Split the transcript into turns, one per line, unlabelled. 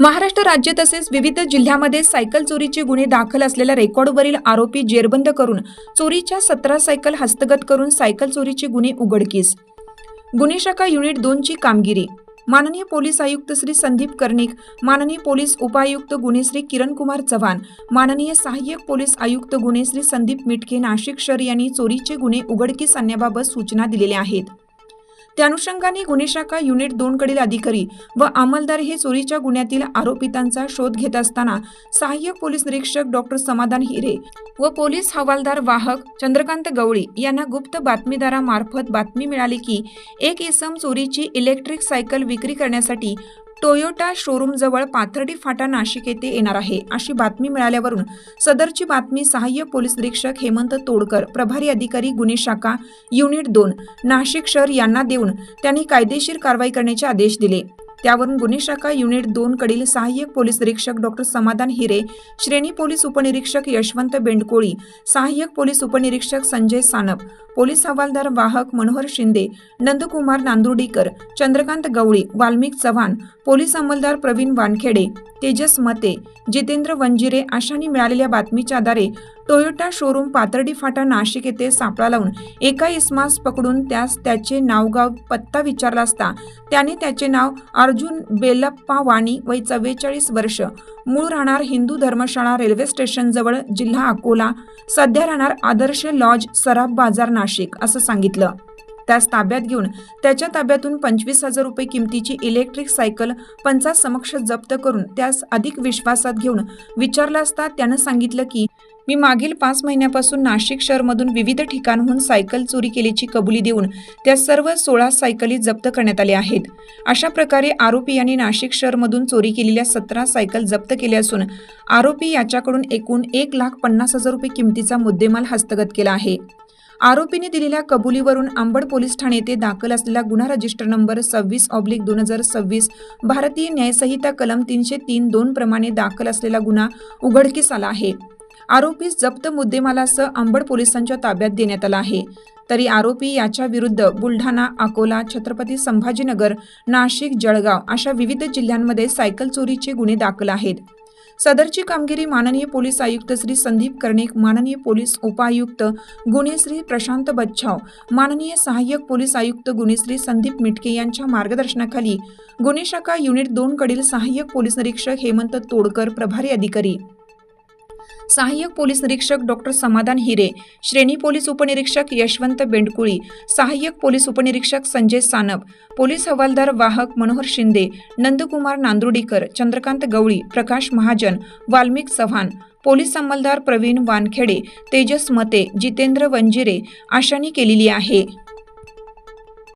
महाराष्ट्र राज्य तसेच विविध जिल्ह्यामध्ये सायकल चोरीचे गुन्हे दाखल असलेल्या रेकॉर्डवरील आरोपी जेरबंद करून चोरीच्या सतरा सायकल हस्तगत करून सायकल चोरीचे गुन्हे उघडकीस. गुन्हे शाखा युनिट दोनची कामगिरी. माननीय पोलीस आयुक्त श्री संदीप कर्णिक माननीय पोलीस उपायुक्त गुन्हे श्री किरण कुमार चव्हाण माननीय सहाय्यक पोलीस आयुक्त गुन्हे श्री संदीप मिटके नाशिक शहर यांनी चोरीचे गुन्हे उघडकीस आणण्याबाबत सूचना दिलेल्या आहेत. त्या अनुषंगाने गुन्हे शाखा युनिट दोन कडील अधिकारी व अंमलदार हे चोरीच्या गुन्ह्यातील आरोपितांचा शोध घेत असताना सहाय्यक पोलीस निरीक्षक डॉक्टर समाधान हिरे व पोलीस हवालदार वाहक चंद्रकांत गवळी यांना गुप्त बातमीदारामार्फत बातमी मिळाली की एक इसम चोरीची इलेक्ट्रिक सायकल विक्री करण्यासाठी टोयोटा शोरूमजवळ पाथर्डी फाटा नाशिक येथे येणार आहे. अशी बातमी मिळाल्यावरून सदरची बातमी सहाय्य पोलीस निरीक्षक हेमंत तोडकर प्रभारी अधिकारी गुन्हे शाखा युनिट दोन नाशिक शहर यांना देऊन त्यांनी कायदेशीर कारवाई करण्याचे आदेश दिले. त्यावरून गुन्हे शाखा युनिट दोन कडील सहाय्यक पोलीस निरीक्षक डॉक्टर समाधान हिरे श्रेणी पोलीस उपनिरीक्षक यशवंत बेंडकोळी सहाय्यक पोलीस उपनिरीक्षक संजय सानप पोलीस हवालदार वाहक मनोहर शिंदे नंदकुमार नांदुर्डीकर चंद्रकांत गवळी वाल्मिक चव्हाण पोलीस अंमलदार प्रवीण वानखेडे तेजस मते जितेंद्र वंजिरे अशांनी मिळालेल्या बातमीच्या आधारे टोयोटा शोरूम पातर्डी फाटा नाशिक येथे सापळा लावून एका इस्मास पकडून त्यास त्याचे नावगाव पत्ता विचारला असता त्याने त्याचे नाव अर्जुन बेलप्पा वाणी वय चव्वेचाळीस वर्ष. मूळ राहणार हिंदू धर्मशाळा रेल्वे स्टेशनजवळ जिल्हा अकोला. सध्या राहणार आदर्श लॉज सराफ बाजार नाशिक असं सांगितलं. त्यास ताब्यात घेऊन त्याच्या ताब्यातून पंचवीस हजार रुपये किमतीची इलेक्ट्रिक सायकल पंचासमक्ष जप्त करून त्यास अधिक विश्वासात घेऊन विचारलं असता त्यानं सांगितलं की मी मागील पाच महिन्यापासून नाशिक शहरमधून विविध ठिकाणहून सायकल चोरी केल्याची कबुली देऊन त्या सर्व सोळा सायकली जप्त करण्यात आल्या आहेत. अशा प्रकारे आरोपी यांनी नाशिक शहरमधून चोरी केलेल्या सतरा सायकल जप्त केल्या असून आरोपी याच्याकडून एकूण एक लाख पन्नास हजार रुपये किमतीचा मुद्देमाल हस्तगत केला आहे. आरोपीने दिलेल्या कबुलीवरून आंबड पोलीस ठाणे येथे दाखल असलेला गुन्हा रजिस्टर नंबर सव्वीस ऑब्लिक दोन हजार सव्वीस भारतीय न्यायसंहिता कलम तीनशे तीन दोन प्रमाणे दाखल असलेला गुन्हा उघडकीस आला आहे. आरोपीस जप्त मुद्देमालासह अंबड पोलिसांच्या ताब्यात देण्यात आला आहे. तरी आरोपी याच्या विरुद्ध बुलढाणा अकोला छत्रपती संभाजीनगर नाशिक जळगाव अशा विविध जिल्ह्यांमध्ये सायकल चोरीचे गुन्हे दाखल आहेत. सदरची कामगिरी माननीय पोलीस आयुक्त श्री संदीप कर्णिक माननीय पोलीस उपायुक्त गुन्हे श्री प्रशांत बच्छाव माननीय सहाय्यक पोलीस आयुक्त गुन्हे श्री संदीप मिटके यांच्या मार्गदर्शनाखाली गुन्हे शाखा युनिट दोन कडील सहाय्यक पोलीस निरीक्षक हेमंत तोडकर प्रभारी अधिकारी सहाय्यक पोलीस निरीक्षक डॉक्टर समाधान हिरे श्रेणी पोलीस उपनिरीक्षक यशवंत बेंडकुळी सहाय्यक पोलीस उपनिरीक्षक संजय सानप पोलीस हवालदार वाहक मनोहर शिंदे नंदकुमार नांदुर्डीकर चंद्रकांत गवळी प्रकाश महाजन वाल्मिक चव्हाण पोलीस अंमलदार प्रवीण वानखेडे तेजस मते जितेंद्र वंजिरे आशांनी केलेली आहे.